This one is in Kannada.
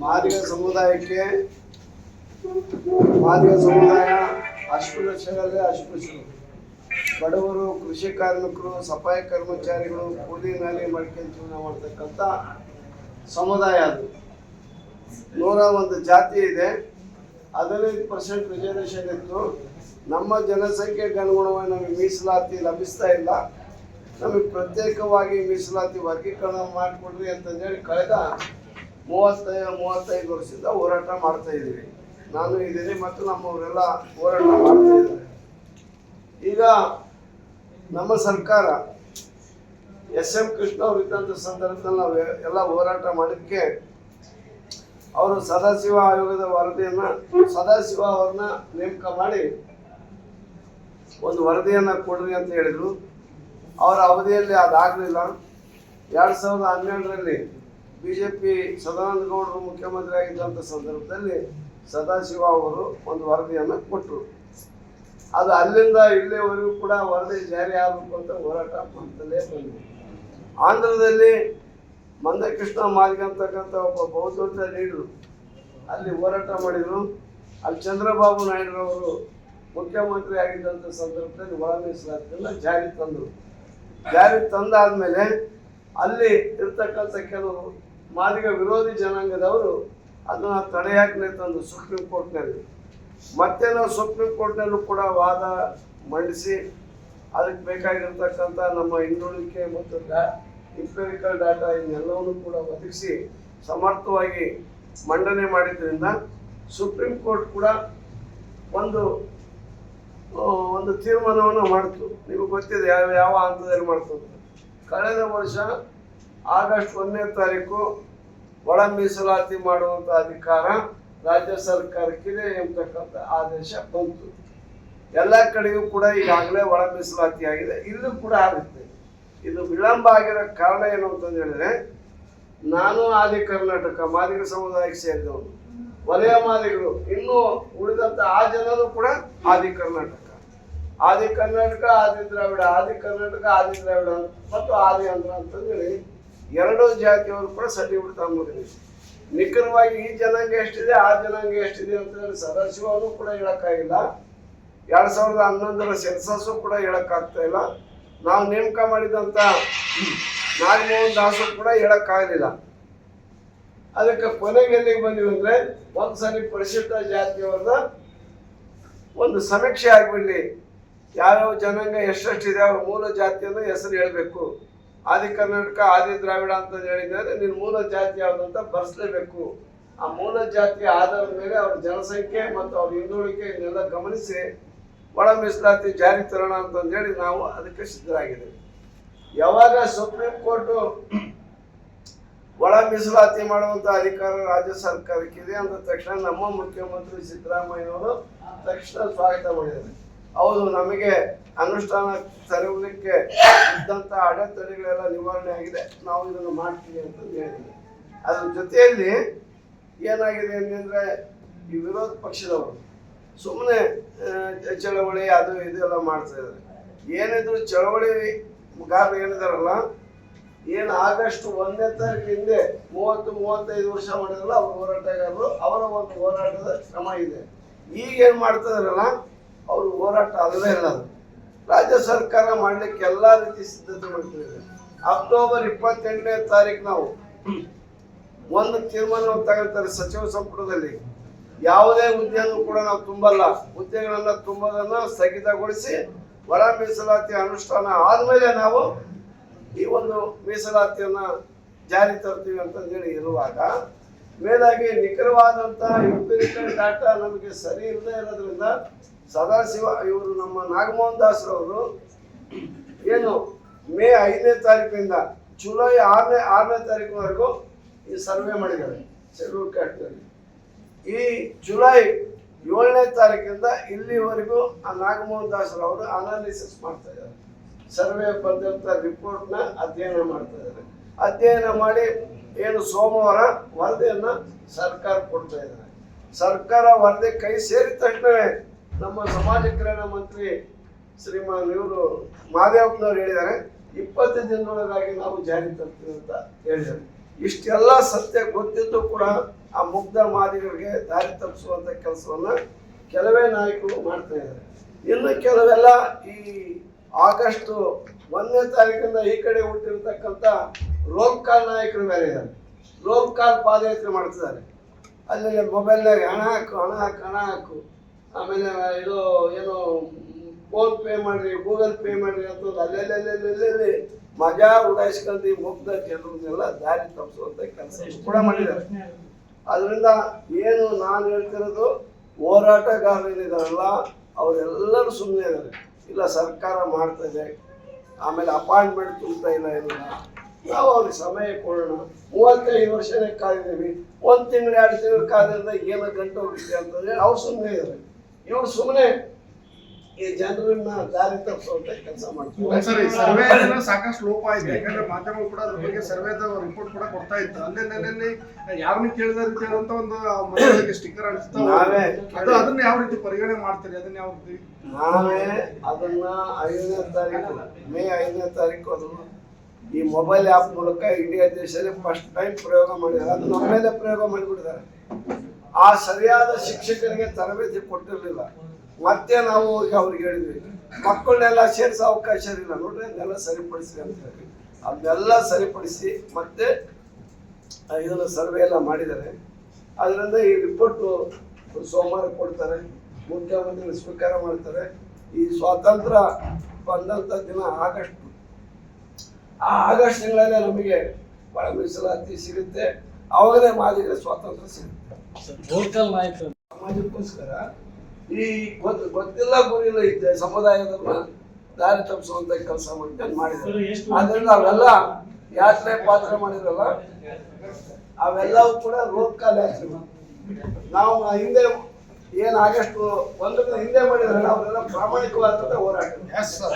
ಮಾದಿಗ ಸಮುದಾಯಕ್ಕೆ, ಮಾದಿಗ ಸಮುದಾಯ ಅಸ್ಪೃಶ್ಯರಲ್ಲೇ ಅಸ್ಪೃಶ್ಯರು ಬಡವರು, ಕೃಷಿ ಕಾರ್ಮಿಕರು, ಸಫಾಯಿ ಕರ್ಮಚಾರಿಗಳು, ಕೂಲಿ ನಾಲಿ ಮಾಡ್ಕೊಂಡು ಜೀವನ ಮಾಡ್ತಕ್ಕಂಥ ಸಮುದಾಯ ಅದು. ನೂರ ಒಂದು ಜಾತಿ ಇದೆ. ಹದಿನೈದು ಪರ್ಸೆಂಟ್ ರಿಸರ್ವೇಷನ್ ಇತ್ತು. ನಮ್ಮ ಜನಸಂಖ್ಯೆಗೆ ಅನುಗುಣವಾಗಿ ನಮಗೆ ಮೀಸಲಾತಿ ಲಭಿಸ್ತಾ ಇಲ್ಲ. ನಮಗೆ ಪ್ರತ್ಯೇಕವಾಗಿ ಮೀಸಲಾತಿ ವರ್ಗೀಕರಣ ಮಾಡಿಕೊಡ್ರಿ ಅಂತಂದೇಳಿ ಕಳೆದ ಮೂವತ್ತೈದು ಮೂವತ್ತೈದು ವರ್ಷದಿಂದ ಹೋರಾಟ ಮಾಡ್ತಾ ಇದ್ದೀವಿ. ನಾನು ಇದ್ದೀನಿ ಮತ್ತು ನಮ್ಮವರೆಲ್ಲ ಹೋರಾಟ ಮಾಡ್ತಾ ಈಗ ನಮ್ಮ ಸರ್ಕಾರ ಎಸ್ ಎಂ ಕೃಷ್ಣ ಅವರು ಇದ್ದಂಥ ಸಂದರ್ಭದಲ್ಲಿ ನಾವು ಎಲ್ಲ ಹೋರಾಟ ಮಾಡೋದಕ್ಕೆ ಅವರು ಸದಾಶಿವ ಆಯೋಗದ ವರದಿಯನ್ನ, ಸದಾಶಿವ ಅವ್ರನ್ನ ನೇಮಕ ಮಾಡಿ ಒಂದು ವರದಿಯನ್ನ ಕೊಡ್ರಿ ಅಂತ ಹೇಳಿದರು. ಅವರ ಅವಧಿಯಲ್ಲಿ ಅದಾಗಲಿಲ್ಲ. ಎರಡು ಸಾವಿರದ ಹನ್ನೆರಡರಲ್ಲಿ ಬಿ ಜೆ ಪಿ ಸದಾನಂದ ಗೌಡರು ಮುಖ್ಯಮಂತ್ರಿ ಆಗಿದ್ದಂಥ ಸಂದರ್ಭದಲ್ಲಿ ಸದಾಶಿವ ಅವರು ಒಂದು ವರದಿಯನ್ನು ಕೊಟ್ಟರು ಅದು ಅಲ್ಲಿಂದ ಇಲ್ಲಿವರೆಗೂ ಕೂಡ ವರದಿ ಜಾರಿ ಆಗಬೇಕು ಅಂತ ಹೋರಾಟ ಮಾಡ್ತಲೇ ಬಂದರು ಆಂಧ್ರದಲ್ಲಿ ಮಂದಕೃಷ್ಣ ಮಾರ್ಗ ಅಂತಕ್ಕಂಥ ಒಬ್ಬ ಬಹುದೊಡ್ಡ ಲೀಡರು ಅಲ್ಲಿ ಹೋರಾಟ ಮಾಡಿದರು. ಅಲ್ಲಿ ಚಂದ್ರಬಾಬು ನಾಯ್ಡುರವರು ಮುಖ್ಯಮಂತ್ರಿ ಆಗಿದ್ದಂಥ ಸಂದರ್ಭದಲ್ಲಿ ಒಳ ಮೀಸಲಾತಿಯನ್ನು ಜಾರಿ ತಂದರು. ಜಾರಿ ತಂದಾದ್ಮೇಲೆ ಅಲ್ಲಿ ಇರ್ತಕ್ಕಂಥ ಕೆಲವು ಮಾದಿಗ ವಿರೋಧಿ ಜನಾಂಗದವರು ಅದನ್ನ ತಡೆಯಾಜ್ಞೆ ತಂದು ಸುಪ್ರೀಂ ಕೋರ್ಟ್ನಲ್ಲಿ. ಮತ್ತೆ ನಾವು ಸುಪ್ರೀಂ ಕೋರ್ಟ್ನಲ್ಲೂ ಕೂಡ ವಾದ ಮಂಡಿಸಿ ಅದಕ್ಕೆ ಬೇಕಾಗಿರ್ತಕ್ಕಂಥ ನಮ್ಮ ಹಿಂದುಳಿಕೆ ಮತ್ತು ಇಂಪೆರಿಕಲ್ ಡಾಟಾ ಇನ್ನೆಲ್ಲವನ್ನು ಕೂಡ ಒದಗಿಸಿ ಸಮರ್ಥವಾಗಿ ಮಂಡನೆ ಮಾಡಿದ್ರಿಂದ ಸುಪ್ರೀಂ ಕೋರ್ಟ್ ಕೂಡ ಒಂದು ಒಂದು ತೀರ್ಮಾನವನ್ನು ಮಾಡಿತು. ನಿಮಗೆ ಗೊತ್ತಿದೆ ಯಾವ ಯಾವ ಹಂತದಲ್ಲಿ ಮಾಡ್ತು ಕಳೆದ ವರ್ಷ ಆಗಸ್ಟ್ ಒಂದನೇ ತಾರೀಕು ಒಳ ಮೀಸಲಾತಿ ಮಾಡುವಂತ ಅಧಿಕಾರ ರಾಜ್ಯ ಸರ್ಕಾರಕ್ಕಿದೆ ಎಂಬತಕ್ಕಂಥ ಆದೇಶ ಬಂತು. ಎಲ್ಲ ಕಡೆಗೂ ಕೂಡ ಈಗಾಗಲೇ ಒಳ ಮೀಸಲಾತಿ ಆಗಿದೆ. ಇಲ್ಲೂ ಕೂಡ ಆಗುತ್ತೆ. ಇದು ವಿಳಂಬ ಆಗಿರೋ ಕಾರಣ ಏನು ಅಂತಂದು ಹೇಳಿದ್ರೆ, ನಾನು ಆದಿ ಕರ್ನಾಟಕ ಮಾದಿಗ ಸಮುದಾಯಕ್ಕೆ ಸೇರಿದವನು. ವಲಯ ಮಾದಿಗಳು ಇನ್ನೂ ಉಳಿದಂತ ಆ ಜನರು ಕೂಡ ಆದಿ ಕರ್ನಾಟಕ. ಆದಿ ಕರ್ನಾಟಕ, ಆದಿ ದ್ರಾವಿಡ, ಆದಿ ಕರ್ನಾಟಕ, ಆದಿ ದ್ರಾವಿಡ ಮತ್ತು ಆದಿ ಆಂಧ್ರ ಅಂತಂದೇಳಿ ಎರಡೂ ಜಾತಿಯವರು ಕೂಡ ಸರ್ಟಿಫಿಕೇಟ್ ತಗೊಂಡಿದ್ದೀವಿ ನಿಖರವಾಗಿ ಈ ಜನಾಂಗ ಎಷ್ಟಿದೆ, ಆ ಜನಾಂಗ ಎಷ್ಟಿದೆ ಅಂತ ಹೇಳಿ ಸದಾಶಿವನು ಕೂಡ ಹೇಳೋಕ್ಕಾಗಿಲ್ಲ. ಎರಡು ಸಾವಿರದ ಹನ್ನೊಂದರ ಸೆನ್ಸಸ್ಸು ಕೂಡ ಹೇಳೋಕ್ಕಾಗ್ತಾ ಇಲ್ಲ. ನಾವು ನೇಮಕ ಮಾಡಿದಂತ ನಾಗಮೋಹನ್ ದಾಸು ಕೂಡ ಹೇಳೋಕ್ಕಾಗಲಿಲ್ಲ. ಅದಕ್ಕೆ ಕೊನೆಗೆ ಎಲ್ಲಿಗೆ ಬಂದಿವಿ ಅಂದ್ರೆ ಒಂದ್ಸರಿ ಪರಿಶಿಷ್ಟ ಜಾತಿಯವರದ ಒಂದು ಸಮೀಕ್ಷೆ ಆಗಿಬಿಡಲಿ. ಯಾವ್ಯಾವ ಜನಾಂಗ ಎಷ್ಟೆಷ್ಟಿದೆ ಅವ್ರ ಮೂಲ ಜಾತಿಯನ್ನು ಹೆಸರು ಹೇಳ್ಬೇಕು. ಆದಿ ಕರ್ನಾಟಕ, ಆದಿ ದ್ರಾವಿಡ ಅಂತ ಹೇಳಿದ್ರೆ ನೀನು ಮೂಲ ಜಾತಿ ಯಾವುದಂತ ಬರ್ಸ್ಲೇಬೇಕು. ಆ ಮೂಲ ಜಾತಿ ಆಧಾರದ ಮೇಲೆ ಅವ್ರ ಜನಸಂಖ್ಯೆ ಮತ್ತು ಅವ್ರ ಹಿಂದುಳಿಕೆ ಇದನ್ನೆಲ್ಲ ಗಮನಿಸಿ, ಒಳ ಮೀಸಲಾತಿ ಜಾರಿ ತರೋಣ ಅಂತಂದೇಳಿ ನಾವು ಅದಕ್ಕೆ ಸಿದ್ಧರಾಗಿದ್ದೇವೆ. ಯಾವಾಗ ಸುಪ್ರೀಂ ಕೋರ್ಟು ಒಳ ಮೀಸಲಾತಿ ಮಾಡುವಂತ ಅಧಿಕಾರ ರಾಜ್ಯ ಸರ್ಕಾರಕ್ಕಿದೆ ಅಂದ ತಕ್ಷಣ ನಮ್ಮ ಮುಖ್ಯಮಂತ್ರಿ ಸಿದ್ದರಾಮಯ್ಯನವರು ತಕ್ಷಣ ಸ್ವಾಗತ ಮಾಡಿದ್ದಾರೆ. ಹೌದು, ನಮಗೆ ಅನುಷ್ಠಾನ ತರುವುದಕ್ಕೆ ಇದ್ದಂತ ಅಡೆತಡೆಗಳೆಲ್ಲ ನಿವಾರಣೆ ಆಗಿದೆ. ನಾವು ಇದನ್ನು ಮಾಡ್ತೀವಿ ಅಂತ ಹೇಳಿದ್ವಿ ಅದ್ರ ಜೊತೆಯಲ್ಲಿ ಏನಾಗಿದೆ ಅಂದ್ರೆ ಈ ವಿರೋಧ ಪಕ್ಷದವರು ಸುಮ್ಮನೆ ಚಳವಳಿ ಅದು ಇದು ಎಲ್ಲ ಮಾಡ್ತಾ ಇದ್ದಾರೆ. ಏನಿದ್ರು ಚಳವಳಿ ಗಾರ ಏನಿದಾರಲ್ಲ, ಏನು ಆಗಸ್ಟ್ ಒಂದನೇ ತಾರೀಕು ಹಿಂದೆ ಮೂವತ್ತು, ಮೂವತ್ತೈದು ವರ್ಷ ಮಾಡಿದ್ರಲ್ಲ, ಅವ್ರ ಹೋರಾಟಗಾರರು ಅವರ ಒಂದು ಹೋರಾಟದ ಕ್ರಮ ಇದೆ. ಈಗ ಏನ್ ಮಾಡ್ತಾ ಇದಾರಲ್ಲ ಅವ್ರ ಹೋರಾಟ ಅಲ್ಲೇ ಇಲ್ಲ ರಾಜ್ಯ ಸರ್ಕಾರ ಮಾಡ್ಲಿಕ್ಕೆ ಎಲ್ಲಾ ರೀತಿ ಸಿದ್ಧತೆ ಮಾಡ್ತಿದೆ ಅಕ್ಟೋಬರ್ ಇಪ್ಪತ್ತೆಂಟನೇ ತಾರೀಕು ನಾವು ಒಂದು ತೀರ್ಮಾನವನ್ನು ತಗೊಳ್ತಾರೆ ಸಚಿವ ಸಂಪುಟದಲ್ಲಿ. ಯಾವುದೇ ಹುದ್ದೆಯನ್ನು ಕೂಡ ನಾವು ತುಂಬಲ್ಲ. ಹುದ್ದೆಗಳನ್ನ ತುಂಬೋದನ್ನ ಸ್ಥಗಿತಗೊಳಿಸಿ ಒಳ ಮೀಸಲಾತಿ ಅನುಷ್ಠಾನ ಆದ್ಮೇಲೆ ನಾವು ಈ ಒಂದು ಮೀಸಲಾತಿಯನ್ನ ಜಾರಿ ತರ್ತೀವಿ ಅಂತ ಹೇಳಿ ಇರುವಾಗ ಮೇಲಾಗಿ ನಿಖರವಾದಂತಹ ಇಂಪಿರಿಕಲ್ ಡಾಟಾ ನಮಗೆ ಸರಿ ಇಲ್ಲದೆ ಇರೋದ್ರಿಂದ ಸದಾಶಿವ ಇವರು ನಮ್ಮ ನಾಗಮೋಹನ್ ದಾಸ್ರವರು ಏನು ಮೇ ಐದನೇ ತಾರೀಕಿಂದ ಜುಲೈ ಆರನೇ ಆರನೇ ತಾರೀಕುವರೆಗೂ ಈ ಸರ್ವೆ ಮಾಡಿದ್ದಾರೆ ಶೆಡ್ಯೂಲ್ ಈ ಜುಲೈ ಏಳನೇ ತಾರೀಕಿಂದ ಇಲ್ಲಿವರೆಗೂ ಆ ನಾಗಮೋಹನ್ ದಾಸರವರು ಅನಾಲಿಸಿಸ್ ಮಾಡ್ತಾ ಇದ್ದಾರೆ. ಸರ್ವೆ ಬಂದಂತ ರಿಪೋರ್ಟ್ನ ಅಧ್ಯಯನ ಮಾಡ್ತಾ ಇದ್ದಾರೆ. ಅಧ್ಯಯನ ಮಾಡಿ ಏನು ಸೋಮವಾರ ವರದಿಯನ್ನ ಸರ್ಕಾರ ಕೊಡ್ತಾ ಇದ್ದಾರೆ. ಸರ್ಕಾರ ವರದಿ ಕೈ ಸೇರಿದ ತಕ್ಷಣವೇ ನಮ್ಮ ಸಮಾಜ ಕಲ್ಯಾಣ ಮಂತ್ರಿ ಶ್ರೀಮಾನ್ ಇವರು ಮಹಾದೇವಪ್ಪನವ್ರು ಹೇಳಿದ್ದಾರೆ, ಇಪ್ಪತ್ತು ದಿನದೊಳಗಾಗಿ ನಾವು ಜಾರಿ ತರ್ತೀವಿ ಅಂತ ಹೇಳಿದ್ದಾರೆ. ಇಷ್ಟೆಲ್ಲ ಸತ್ಯ ಗೊತ್ತಿದ್ದು ಕೂಡ ಆ ಮುಗ್ಧ ಮಾದಿಗರಿಗೆ ದಾರಿ ತಪ್ಪಿಸುವಂತ ಕೆಲಸವನ್ನ ಕೆಲವೇ ನಾಯಕರು ಮಾಡ್ತಾ ಇದ್ದಾರೆ. ಇನ್ನು ಕೆಲವೆಲ್ಲ ಈ ಆಗಸ್ಟ್ ಒಂದನೇ ತಾರೀಕಿಂದ ಈ ಕಡೆ ಹುಟ್ಟಿರ್ತಕ್ಕಂಥ ಲೋಕಲ್ ನಾಯಕರು ಬೇರೆ ಇದ್ದಾರೆ. ಲೋಕಲ್ ಪಾದಯಾತ್ರೆ ಮಾಡ್ತಿದ್ದಾರೆ. ಅಲ್ಲಿ ಮೊಬೈಲ್ನಾಗ ಹಣ ಹಾಕು ಹಣ ಹಾಕು ಹಣ ಹಾಕು. ಆಮೇಲೆ ಇದು ಏನು ಫೋನ್ ಪೇ ಮಾಡ್ರಿ, ಗೂಗಲ್ ಪೇ ಮಾಡ್ರಿ ಅಂತ ಅಲ್ಲೆಲ್ಲೆಲ್ಲೆಲ್ಲೆಲ್ಲಿ ಮಜಾ ಉಡಾಯಿಸ್ಕೊಂಡು ಮುಗ್ಧ ಜನರನ್ನೆಲ್ಲ ದಾರಿ ತಪ್ಪಿಸುವಂತ ಕೆಲಸ ಕೂಡ ಮಾಡಿದ್ದಾರೆ. ಅದರಿಂದ ಏನು ನಾನು ಹೇಳ್ತಿರೋದು ಹೋರಾಟಗಾರರೇನಿದಾರಲ್ಲ ಅವರೆಲ್ಲರೂ ಸುಮ್ಮನೆ ಇದ್ದಾರೆ. ಇಲ್ಲ ಸರ್ಕಾರ ಮಾಡ್ತದೆ ಆಮೇಲೆ ಅಪಾಯಿಂಟ್ಮೆಂಟ್ ತುಂಬ್ತಾ ಇಲ್ಲ ಏನಿಲ್ಲ. ನಾವು ಅವ್ರಿಗೆ ಸಮಯ ಕೊಡೋಣ. ಮೂವತ್ತೈದು ವರ್ಷನೇ ಕಾದಿದ್ದೀವಿ ಒಂದು ತಿಂಗಳು, ಎರಡು ತಿಂಗಳು ಕಾದ್ರಿಂದ ಏನೋ ಗಂಟೆ ಹೋಗಿದೆ ಅಂತಂದ್ರೆ ಅವ್ರು ಸುಮ್ಮನೆ ಇದ್ದಾರೆ. ಇವ್ರು ಸುಮ್ಮನೆ ಈ ಜನರನ್ನ ದಾರಿ ತಪ್ಪಿಸುವಂತ ಕೆಲಸ ಮಾಡ್ತಾರೆ. ಸಾಕಷ್ಟು ಲೋಪ ಆಯ್ತು. ಯಾಕಂದ್ರೆ ಮಾಧ್ಯಮಗಳು ಕೂಡ ಅದ್ರ ಬಗ್ಗೆ ಸರ್ವೇದ ರಿಪೋರ್ಟ್ ಕೂಡ ಕೊಡ್ತಾ ಇತ್ತು. ಅಲ್ಲೆಲ್ಲೆಲ್ಲಿ ಯಾರನ್ನ ಕೇಳಿದ ಅಂತ ಒಂದು ಮನೆಗಳಿಗೆ ಸ್ಟಿಕ್ಕರ್ ನಾವೇ ಅದು ಅದನ್ನ ಯಾವ ರೀತಿ ಪರಿಗಣನೆ ಮಾಡ್ತೀರಿ? ಅದನ್ನ ಯಾವ ರೀತಿ? ನಾವೇ ಅದನ್ನ ಐದನೇ ತಾರೀಕು ಮೇ ಐದನೇ ತಾರೀಕು ಅದನ್ನು ಈ ಮೊಬೈಲ್ ಆ್ಯಪ್ ಮೂಲಕ ಇಂಡಿಯಾ ದೇಶದಲ್ಲಿ ಫಸ್ಟ್ ಟೈಮ್ ಪ್ರಯೋಗ ಮಾಡಿದ್ದಾರೆ. ಅದು ನಮ್ಮ ಮೇಲೆ ಪ್ರಯೋಗ ಮಾಡಿಬಿಟ್ಟಿದ್ದಾರೆ. ಆ ಸರಿಯಾದ ಶಿಕ್ಷಕರಿಗೆ ತರಬೇತಿ ಕೊಟ್ಟಿರಲಿಲ್ಲ. ಮತ್ತೆ ನಾವು ಈಗ ಅವ್ರಿಗೆ ಹೇಳಿದ್ವಿ, ಮಕ್ಕಳನ್ನೆಲ್ಲ ಸೇರಿಸೋ ಅವಕಾಶ ಇರಲಿಲ್ಲ. ನೋಡ್ರಿ ಅದನ್ನೆಲ್ಲ ಸರಿಪಡಿಸಿ ಅಂತ ಹೇಳಿ. ಅದನ್ನೆಲ್ಲ ಸರಿಪಡಿಸಿ ಮತ್ತೆ ಇದನ್ನು ಇದನ್ನ ಸರ್ವೆ ಎಲ್ಲ ಮಾಡಿದ್ದಾರೆ. ಅದರಿಂದ ಈ ರಿಪೋರ್ಟು ಸೋಮವಾರ ಕೊಡ್ತಾರೆ ಮುಖ್ಯಮಂತ್ರಿ ಸ್ವೀಕಾರ ಮಾಡ್ತಾರೆ. ಈ ಸ್ವಾತಂತ್ರ್ಯ ಬಂದಂಥ ದಿನ ಆಗಸ್ಟ್ ಆ ಆಗಸ್ಟ್ ತಿಂಗಳಲ್ಲೇ ನಮಗೆ ಒಳ ಮೀಸಲಾತಿ ಸಿಗುತ್ತೆ. ಅವಾಗಲೇ ಮಾದಿಗೆ ಸ್ವಾತಂತ್ರ್ಯ ಸಿಗುತ್ತೆ. ಲೋಕಲ್ ನಾಯಕರು ಸಮಾಜಕ್ಕೋಸ್ಕರ ಈ ಗೊತ್ತ ಗೊತ್ತಿಲ್ಲ ಗುರಿಲ್ಲ ಇದ್ದ ಸಮುದಾಯದನ್ನ ದಾರಿ ತಪ್ಪಿಸುವಂತ ಕೆಲಸ ಮಾಡ್ಕೊಂಡು ಮಾಡಿದ್ದಾರೆ. ಆದ್ರಿಂದ ಅವೆಲ್ಲ ಯಾತ್ರೆ ಪಾತ್ರ ಮಾಡಿದ್ರಲ್ಲ ಅವೆಲ್ಲವೂ ಕೂಡ ಲೋಕಲ್ ಯಾತ್ರೆ ನಾವು ಹಿಂದೆ ಏನ್ ಆಗಸ್ಟ್ ಒಂದಕ್ಕೆ ಹಿಂದೆ ಮಾಡಿದ್ರಲ್ಲ ಅವರೆಲ್ಲ ಪ್ರಾಮಾಣಿಕವಾದಂತ ಹೋರಾಟ. Yes sir